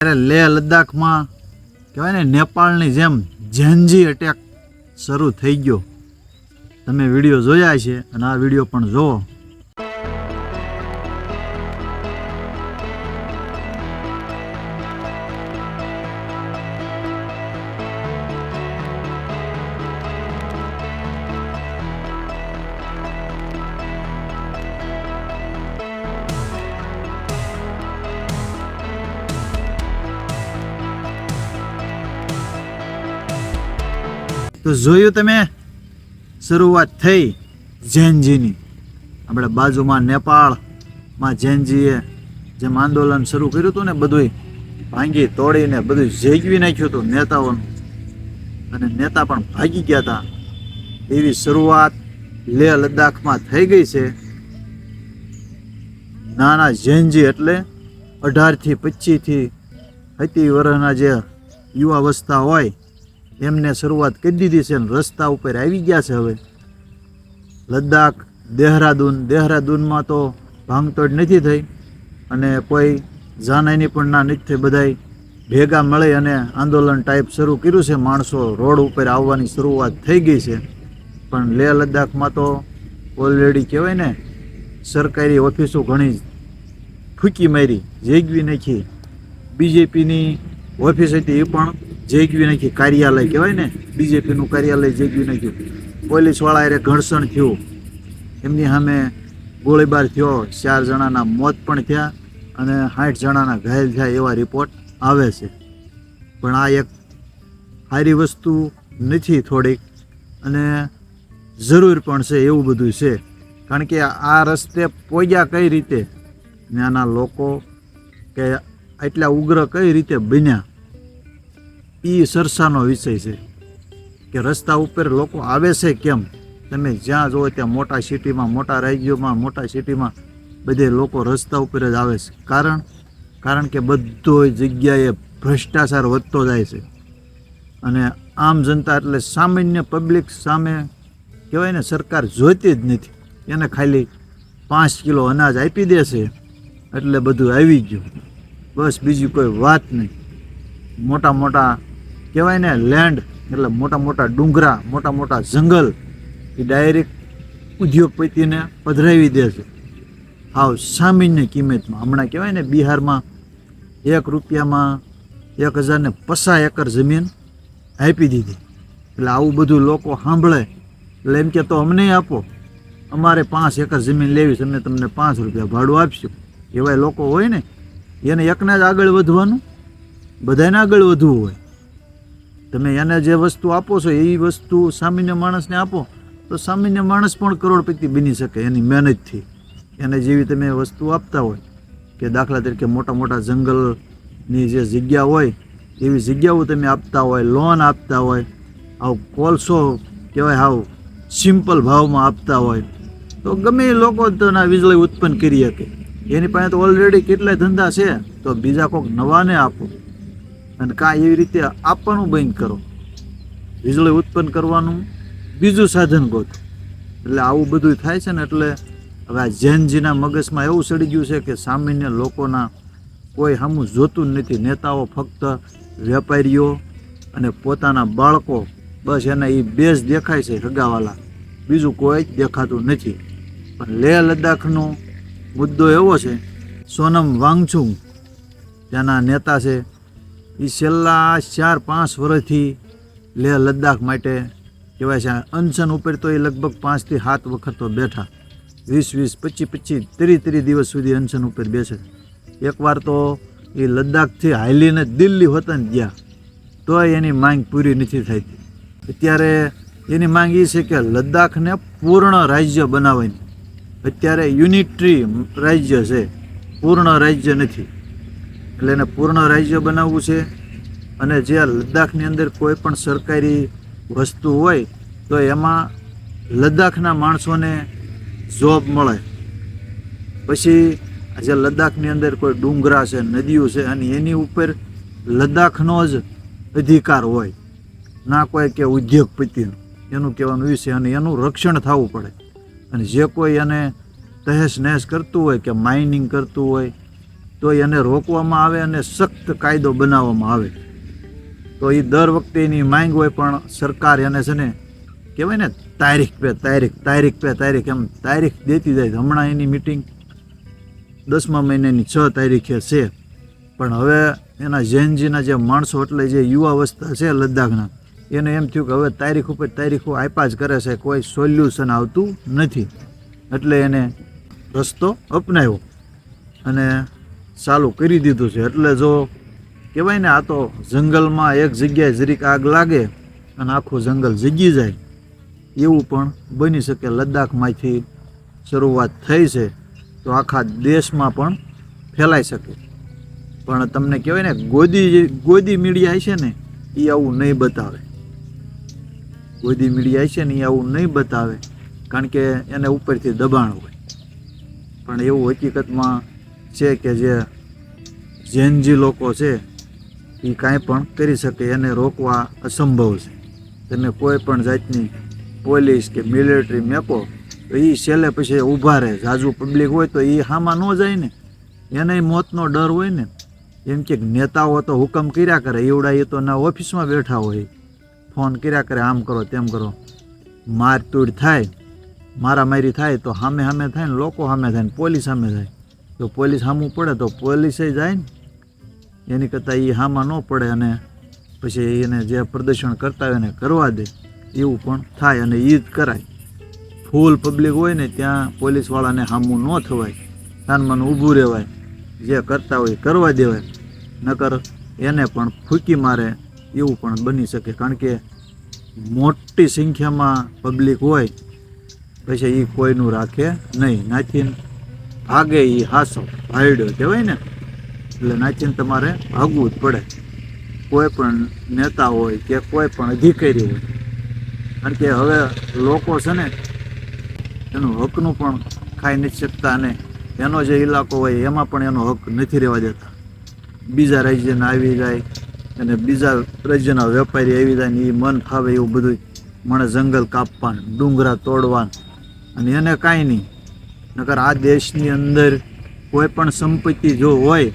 ત્યારે લેહ લદ્દાખમાં કહેવાય ને, નેપાળની જેમ જેનજી અટેક શરૂ થઈ ગયો. તમે વીડિયો જોયા છે અને આ વીડિયો પણ જુઓ. તો જોયું તમે? શરૂઆત થઈ જૈનજીની. આપણે બાજુમાં નેપાળમાં જૈનજીએ જેમ આંદોલન શરૂ કર્યું હતું ને બધુંય, ભાંગી તોડીને બધું જેગવી નાખ્યું હતું નેતાઓનું. અને નેતા પણ ભાગી ગયા હતા. એવી શરૂઆત લેહ લદ્દાખમાં થઈ ગઈ છે. નાના જૈનજી એટલે અઢારથી પચીસથી હતી વર્ષના જે યુવાવસ્થા હોય એમને શરૂઆત કરી દીધી છે અને રસ્તા ઉપર આવી ગયા છે હવે. લદ્દાખ, દેહરાદૂન, દેહરાદૂનમાં તો ભાંગતોડ નથી થઈ અને કોઈ જાનહાની પણ ના નથી થઈ બધાય ભેગા મળી અને આંદોલન ટાઈપ શરૂ કર્યું છે. માણસો રોડ ઉપર આવવાની શરૂઆત થઈ ગઈ છે. પણ લેહ લદ્દાખમાં તો ઓલરેડી કહેવાય ને, સરકારી ઓફિસો ઘણી ફૂંકી મારી, જેગવી નાખી. બીજેપીની ઓફિસ હતી એ પણ જેગવી નાખ્યું કાર્યાલય કહેવાય ને, બીજેપીનું કાર્યાલય જેગવી નાખ્યું પોલીસવાળા એ ઘર્ષણ થયું. એમની સામે ગોળીબાર થયો. ચાર જણાના મોત પણ થયા અને સાઠ જણાના ઘાયલ થયા એવા રિપોર્ટ આવે છે. પણ આ એક સારી વસ્તુ નથી થોડીક અને જરૂર પણ છે એવું બધું છે. કારણ કે આ રસ્તે પોગ્યા કઈ રીતે? ત્યાંના લોકો કે આટલા ઉગ્ર કઈ રીતે બન્યા? એ સરસાનો વિષય છે કે રસ્તા ઉપર લોકો આવે છે કેમ? તમે જ્યાં જુઓ ત્યાં મોટા સિટીમાં, મોટા રાજ્યોમાં, મોટા સિટીમાં બધે લોકો રસ્તા ઉપર જ આવે છે. કારણ કારણ કે બધો જગ્યાએ ભ્રષ્ટાચાર વધતો જાય છે. અને આમ જનતા એટલે સામાન્ય પબ્લિક સામે કહેવાય ને સરકાર જોઈતી જ નથી. એને ખાલી પાંચ કિલો અનાજ આપી દેશે એટલે બધું આવી ગયું. બસ બીજી કોઈ વાત નહીં. મોટા મોટા કહેવાય ને લેન્ડ એટલે મોટા મોટા ડુંગરા, મોટા મોટા જંગલ, એ ડાયરેક્ટ ઉદ્યોગપતિને પધરાવી દે છે. હાવ સામાન્ય કિંમતમાં. હમણાં કહેવાય ને, બિહારમાં એક રૂપિયામાં એક હજારને પચાસ એકર જમીન આપી દીધી. એટલે આવું બધું લોકો સાંભળે. એટલે એમ કે તો અમને આપો. અમારે પાંચ એકર જમીન લેવી છે, અમે તમને પાંચ રૂપિયા ભાડું આપશું. એવા લોકો હોય ને, એને એકને જ આગળ વધવાનું બધાને આગળ વધવું હોય. તમે એને જે વસ્તુ આપો છો, એ વસ્તુ સામાન્ય માણસને આપો, તો સામાન્ય માણસ પણ કરોડપતિ બની શકે એની મહેનતથી એને જેવી તમે વસ્તુ આપતા હોય, કે દાખલા તરીકે મોટા મોટા જંગલની જે જગ્યા હોય, એવી જગ્યાઓ તમે આપતા હોય, લોન આપતા હોય, આવ કોલસો કહેવાય હાવ સિમ્પલ ભાવમાં આપતા હોય, તો ગમે એ લોકો તેના વીજળી ઉત્પન્ન કરી શકે. એની પાસે તો ઓલરેડી કેટલાય ધંધા છે, તો બીજા કોઈક નવાને આપો. અને કાં એવી રીતે આપવાનું બંધ કરો. વીજળી ઉત્પન્ન કરવાનું બીજું સાધન ગોતો એટલે આવું બધું થાય છે ને એટલે હવે આ જૈનજીના મગજમાં એવું સડી ગયું છે કે સામાન્ય લોકોના કોઈ સામું જોતું જ નથી. નેતાઓ ફક્ત વેપારીઓ અને પોતાના બાળકો, બસ એને એ બેઝ દેખાય છે હગાવાલા. બીજું કોઈ જ દેખાતું નથી. પણ લેહ લદ્દાખનો મુદ્દો એવો છે, સોનમ વાંગછુંગ, ત્યાંના નેતા છે એ છેલ્લા ચાર, પાંચ વર્ષથી લેહ લદ્દાખ માટે કહેવાય છે. અનશન ઉપર તો એ લગભગ પાંચથી સાત વખત તો બેઠા. વીસ વીસ, પચીસ પચીસ, ત્રીસ ત્રીસ દિવસ સુધી અનશન ઉપર બેસે. એકવાર તો એ લદ્દાખથી હાલીને દિલ્હી વતન ગયા. તોય એની માંગ પૂરી નથી થતી અત્યારે એની માંગ એ છે કે લદ્દાખને પૂર્ણ રાજ્ય બનાવવાની અત્યારે યુનિટરી રાજ્ય છે. પૂર્ણ રાજ્ય નથી. એટલે એને પૂર્ણ રાજ્ય બનાવવું છે. અને જે લદ્દાખની અંદર કોઈ પણ સરકારી વસ્તુ હોય, તો એમાં લદ્દાખના માણસોને જોબ મળે. પછી જે લદ્દાખની અંદર કોઈ ડુંગરા છે, નદીઓ છે, અને એની ઉપર લદ્દાખનો જ અધિકાર હોય. ના કોઈ કે ઉદ્યોગપતિનું એનું કહેવાનું છે, અને એનું રક્ષણ થવું પડે. અને જે કોઈ એને તહેસ નહેસ કરતું હોય કે માઇનિંગ કરતું હોય તો એને રોકવામાં આવે અને સખ્ત કાયદો બનાવવામાં આવે. તો એ દર વખતે એની માંગ હોય પણ સરકાર એને છે ને, કહેવાય ને, તારીખ પે તારીખ તારીખ પે તારીખ, એમ તારીખ દેતી જાય. હમણાં એની મિટિંગ દસમા મહિનાની છ તારીખે છે. પણ હવે એના જૈનજીના જે માણસો એટલે જે યુવા અવસ્થા છે લદ્દાખના, એને એમ થયું કે હવે તારીખ ઉપર તારીખો આપ્યા જ કરે છે. કોઈ સોલ્યુશન આવતું નથી. એટલે એને રસ્તો અપનાવ્યો. અને ચાલુ કરી દીધું છે. એટલે જો કહેવાય ને, આ તો જંગલમાં એક જગ્યાએ જરીક આગ લાગે અને આખું જંગલ જગી જાય, એવું પણ બની શકે લદ્દાખમાંથી શરૂઆત થઈ છે. તો આખા દેશમાં પણ ફેલાઈ શકે. પણ તમને કહેવાય ને, ગોદી ગોદી મીડિયા છે ને એ આવું નહીં બતાવે. ગોદી મીડિયા છે ને એ આવું નહીં બતાવે. કારણ કે એને ઉપરથી દબાણ હોય. પણ એવું હકીકતમાં છે કે જે જેનજી લોકો છે એ કાંઈ પણ કરી શકે એને રોકવા અસંભવ છે. તમે કોઈ પણ જાતની પોલીસ કે મિલિટરી મેપો તો એ છેલ્લે પછી ઊભા રહે. જાજુ પબ્લિક હોય તો એ હામાં ન જાય ને. એને મોતનો ડર હોય ને. એમ કે નેતાઓ તો હુકમ કર્યા કરે. એવડા એ તો ના ઓફિસમાં બેઠા હોય. ફોન કર્યા કરે, આમ કરો, તેમ કરો. મારતૂડ થાય. મારામારી થાય તો સામે સામે થાય ને, લોકો સામે થાય ને, પોલીસ સામે થાય. તો પોલીસ સામું પડે તો પોલીસે જાય ને એની કરતાં એ હામાં ન પડે અને પછી એને જે પ્રદર્શન કરતા હોય એને કરવા દે. એવું પણ થાય અને એ જ કરાય. ફૂલ પબ્લિક હોય ને ત્યાં પોલીસવાળાને હામું ન થવાય. કાનમાં ઊભું રહેવાય. જે કરતા હોય કરવા દેવાય. નકર એને પણ ફૂંકી મારે એવું પણ બની શકે. કારણ કે મોટી સંખ્યામાં પબ્લિક હોય. પછી એ કોઈનું રાખે નહીં. નાથીને ભાગે એ હાસો ભાઈડો કહેવાય ને? એટલે નાચીને તમારે ભાગવું જ પડે. કોઈ પણ નેતા હોય કે કોઈ પણ અધિકારી હોય, કારણ કે હવે લોકો છે ને, એનું હકનું પણ ખાઈ નથી શકતા અને એનો જે ઇલાકો હોય એમાં પણ એનો હક નથી રહેવા દેતા. બીજા રાજ્યના આવી જાય અને બીજા રાજ્યના વેપારી આવી જાય ને એ મન ફાવે એવું બધું મને જંગલ કાપવાનું, ડુંગરા તોડવાનું અને એને કાંઈ નહીં. નકર આ દેશની અંદર કોઈ પણ સંપત્તિ જો હોય,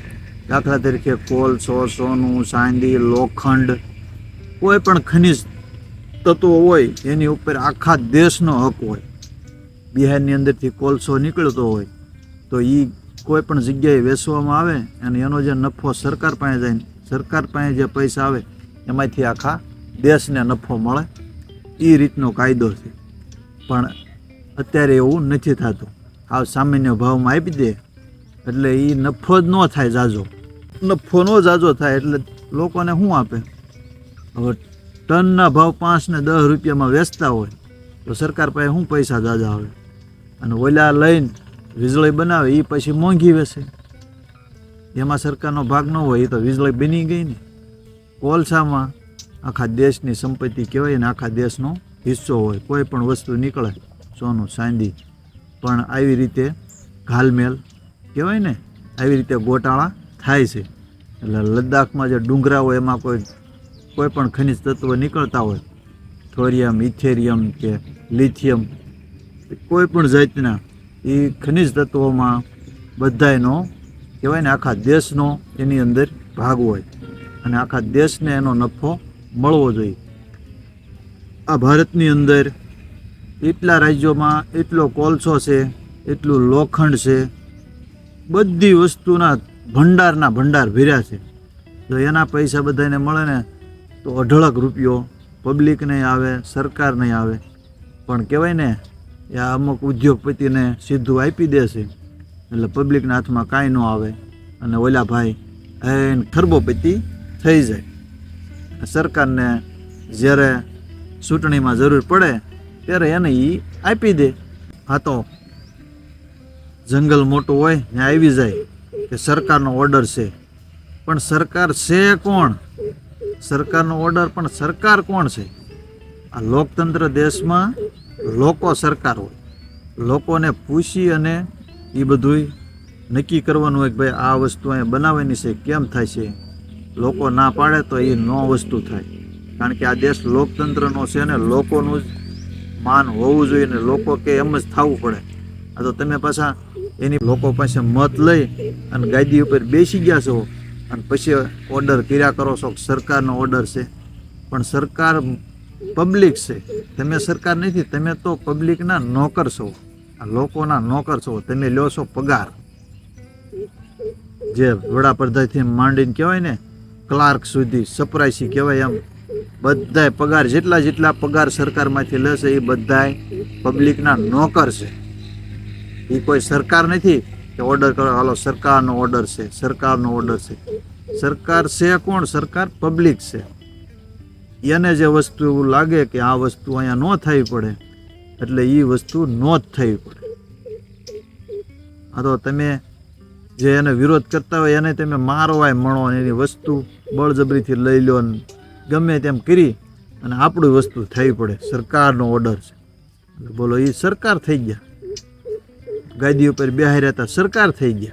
દાખલા તરીકે કોલસો સોનું, ચાંદી, લોખંડ, કોઈ પણ ખનિજ તત્વો હોય, એની ઉપર આખા દેશનો હક હોય. બિહારની અંદરથી કોલસો નીકળતો હોય, તો એ કોઈ પણ જગ્યાએ વેચવામાં આવે અને એનો જે નફો સરકાર પાસે જાય, સરકાર પાસે જે પૈસા આવે, એમાંથી આખા દેશને નફો મળે. એ રીતનો કાયદો છે. પણ અત્યારે એવું નથી થતું. હાવ સામાન્ય ભાવમાં આપી દે. એટલે એ નફો જ ન થાય જાજો. નફો ન જાજો થાય એટલે લોકોને શું આપે? હવે ટનના ભાવ પાંચ ને દસ રૂપિયામાં વેચતા હોય, તો સરકાર પાસે શું પૈસા જાજા આવે? અને ઓલા લઈને વીજળી બનાવે એ પછી મોંઘી વેસે એમાં સરકારનો ભાગ ન હોય એ તો વીજળી બની ગઈ ને. કોલસામાં આખા દેશની સંપત્તિ કહેવાય ને, આખા દેશનો હિસ્સો હોય, કોઈ પણ વસ્તુ નીકળે, સોનું, ચાંદી પણ આવી રીતે ઘાલમેલ, કહેવાય ને, આવી રીતે ગોટાળા થાય છે. એટલે લદ્દાખમાં જે ડુંગરા હોય, એમાં કોઈ કોઈ પણ ખનિજ તત્વ નીકળતા હોય, થોરિયમ, ઇથેરિયમ કે લિથિયમ, કોઈ પણ જાતના, એ ખનિજ તત્વોમાં બધાયનો, કહેવાય ને, આખા દેશનો એની અંદર ભાગ હોય અને આખા દેશને એનો નફો મળવો જોઈએ. આ ભારતની અંદર એટલા રાજ્યોમાં એટલો કોલસો છે, એટલું લોખંડ છે, બધી વસ્તુના ભંડારના ભંડાર ભર્યા છે. જો એના પૈસા બધાને મળે ને, તો અઢળક રૂપિયો પબ્લિક નહીં આવે, સરકાર નહીં આવે. પણ કહેવાય ને, એ અમુક ઉદ્યોગપતિને સીધું આપી દેશે એટલે પબ્લિકના હાથમાં કાંઈ ન આવે. અને ઓલા ભાઈ એને ખરબોપતિ થઈ જાય. સરકારને જ્યારે ચૂંટણીમાં જરૂર પડે ત્યારે એને એ આપી દે. હા તો જંગલ મોટું હોય ને આવી જાય કે સરકારનો ઓર્ડર છે. પણ સરકાર છે કોણ? સરકારનો ઓર્ડર પણ સરકાર કોણ છે? આ લોકતંત્ર દેશમાં લોકો સરકાર હોય. લોકોને પૂછી અને એ બધુંય નક્કી કરવાનું હોય કે ભાઈ આ વસ્તુ અહીંયા બનાવવાની છે, કેમ થાય છે? લોકો ના પાડે તો એ ન વસ્તુ થાય. કારણ કે આ દેશ લોકતંત્રનો છે ને લોકોનું જ માન હોવું જોઈએ ને લોકો કે એમ જ થવું પડે. આ તો તમે પાછા એની લોકો પાસે મત લઈ અને ગાદી ઉપર બેસી ગયા છો અને પછી ઓર્ડર કર્યા કરો છો સરકારનો ઓર્ડર છે. પણ સરકાર પબ્લિક છે. તમે સરકાર નથી, તમે તો પબ્લિકના નોકર છો. આ લોકોના નોકર છો. તમે લ્યો છો પગાર. જે વડાપ્રધાનથી માંડીને કહેવાય ને, ક્લાર્ક સુધી સપ્રાઈસી કહેવાય એમ. બધાય પગાર જેટલા જેટલા પગાર સરકારમાંથી લેશે એ બધાય પબ્લિકના નોકર છે. એ કોઈ સરકાર નથી કે ઓર્ડર કરો હાલો, સરકારનો ઓર્ડર છે, સરકારનો ઓર્ડર છે. સરકાર છે કોણ? સરકાર પબ્લિક છે. એને જે વસ્તુ એવું લાગે કે આ વસ્તુ અહીંયા ન થવી પડે, એટલે એ વસ્તુ ન જ થવી પડે. આ તો તમે જે એને વિરોધ કરતા હોય એને તમે મારવાય મણો એની વસ્તુ બળજબરીથી લઈ લો ને ગમે તેમ કરી અને આપણી વસ્તુ થવી પડે. સરકારનો ઓર્ડર છે. બોલો એ સરકાર થઈ ગયા. ગાદી ઉપર બેહાર્યા રહેતા સરકાર થઈ ગયા.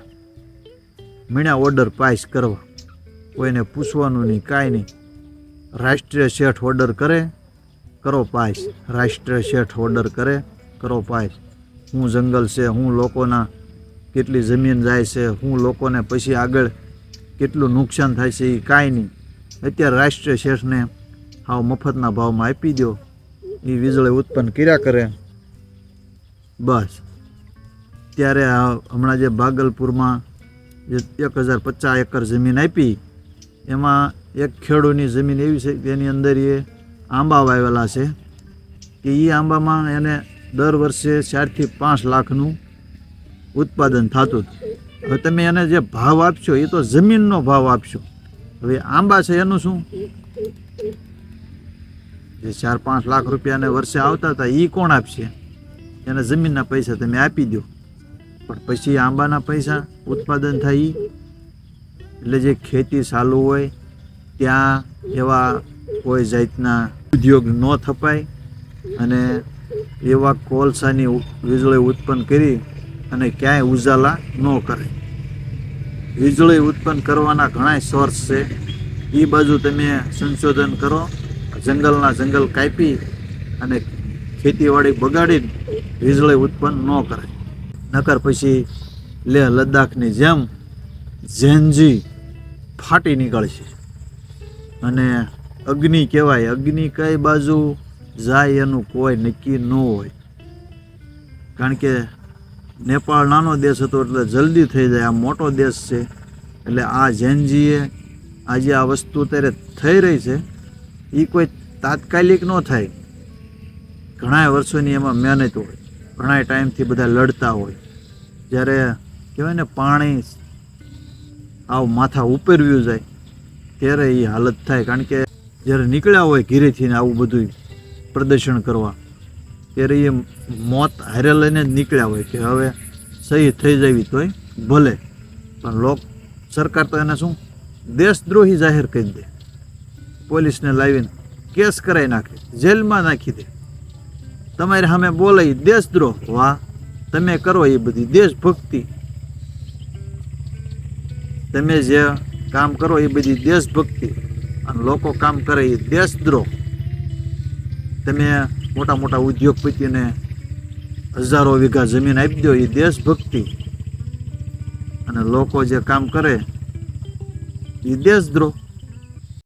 મીણા ઓર્ડર પાસ કરવા. કોઈને પૂછવાનું નહીં, કાંઈ નહીં. રાષ્ટ્રીય શેઠ ઓર્ડર કરે, કરો પાસ. રાષ્ટ્રીય શેઠ ઓર્ડર કરે, કરો પાસ. હું જંગલ છે, હું લોકોના કેટલી જમીન જાય છે, હું લોકોને પછી આગળ કેટલું નુકસાન થાય છે એ કાંઈ નહીં. અત્યારે રાષ્ટ્રીય શેઠને હાવ મફતના ભાવમાં આપી દો એ વીજળી ઉત્પન્ન કર્યા કરે. બસ. ત્યારે હમણાં જે ભાગલપુરમાં જે એક હજાર પચાસ એકર જમીન આપી, એમાં એક ખેડૂની જમીન એવી છે કે એની અંદર એ આંબા વાવેલા છે, કે એ આંબામાં એને દર વર્ષે ચારથી પાંચ લાખનું ઉત્પાદન થતું હવે તમે એને જે ભાવ આપશો એ તો જમીનનો ભાવ આપશો. હવે આંબા છે, એનું શું? જે ચાર પાંચ લાખ રૂપિયાને વર્ષે આવતા હતા એ કોણ આપશે? એને જમીનના પૈસા તમે આપી દો. પણ પછી આંબાના પૈસા ઉત્પાદન થાય? એટલે જે ખેતી ચાલુ હોય, ત્યાં એવા કોઈ જાતના ઉદ્યોગ ન થપાય. અને એવા કોલસાની વીજળી ઉત્પન્ન કરી અને ક્યાંય ઉજાલા ન કરે વીજળી ઉત્પન્ન કરવાના ઘણા સોર્સ છે. એ બાજુ તમે સંશોધન કરો. જંગલના જંગલ કાપી અને ખેતીવાડી બગાડીને વીજળી ઉત્પન્ન ન કરે નકર પછી લેહ લદ્દાખની જેમ ઝેનજી ફાટી નીકળશે. અને અગ્નિ કહેવાય. અગ્નિ કઈ બાજુ જાય એનું કોઈ નક્કી ન હોય. કારણ કે નેપાળ નાનો દેશ હતો એટલે જલ્દી થઈ જાય. આ મોટો દેશ છે. એટલે આ જૈનજીએ આજે આ વસ્તુ અત્યારે થઈ રહી છે. એ કોઈ તાત્કાલિક ન થાય. ઘણા વર્ષોની એમાં મહેનત હોય. ઘણા ટાઈમથી બધા લડતા હોય. જ્યારે કહેવાય ને પાણી આવ માથા ઉપરવ્યું જાય, ત્યારે એ હાલત થાય. કારણ કે જ્યારે નીકળ્યા હોય ઘીરેથી ને આવું બધું પ્રદર્શન કરવા ત્યારે એ મોત હારે લઈને નીકળ્યા હોય કે હવે સહી થઈ જવી તોય ભલે. પણ લોક સરકાર તો એને શું દેશદ્રોહી જાહેર કરી દે. પોલીસને લાવીને કેસ કરાવી નાખે, જેલમાં નાખી દે. તમારી સામે બોલાય દેશદ્રોહ. વાહ, તમે કરો એ બધી દેશભક્તિ. તમે જે કામ કરો એ બધી દેશભક્તિ. અને લોકો કામ કરે એ દેશદ્રોહ. તમે મોટા મોટા ઉદ્યોગપતિને હજારો વીઘા જમીન આપી દો એ દેશભક્તિ. અને લોકો જે કામ કરે એ દેશદ્રોહ.